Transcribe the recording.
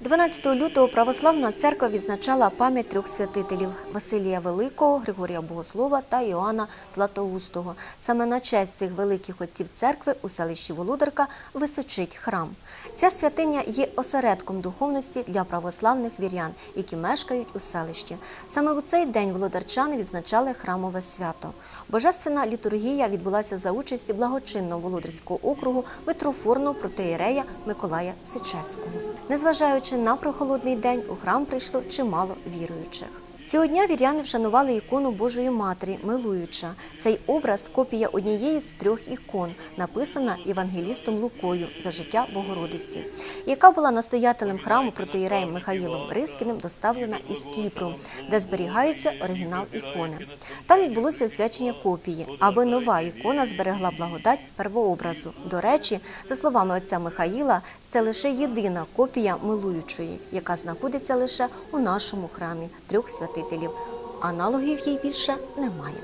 12 лютого православна церква відзначала пам'ять трьох святителів Василія Великого, Григорія Богослова та Іоанна Златоустого. Саме на честь цих великих отців церкви у селищі Володарка височить храм. Ця святиня є осередком духовності для православних вірян, які мешкають у селищі. Саме у цей день володарчани відзначали храмове свято. Божественна літургія відбулася за участі благочинного Володарського округу митрофорного протеєрея Миколая Сичевського. Незважаючи на прохолодний день, у храм прийшло чимало віруючих. Цього дня віряни вшанували ікону Божої Матері Милуюча. Цей образ копія однієї з трьох ікон, написана євангелістом Лукою за життя Богородиці, яка була настоятелем храму протиєреєм Михаїлом Рискіним доставлена із Кіпру, де зберігається оригінал ікони. Там відбулося освячення копії, аби нова ікона зберегла благодать первообразу. До речі, за словами отця Михаїла, це лише єдина копія милуючої, яка знаходиться лише у нашому храмі трьох святителів. Аналогів їй більше немає.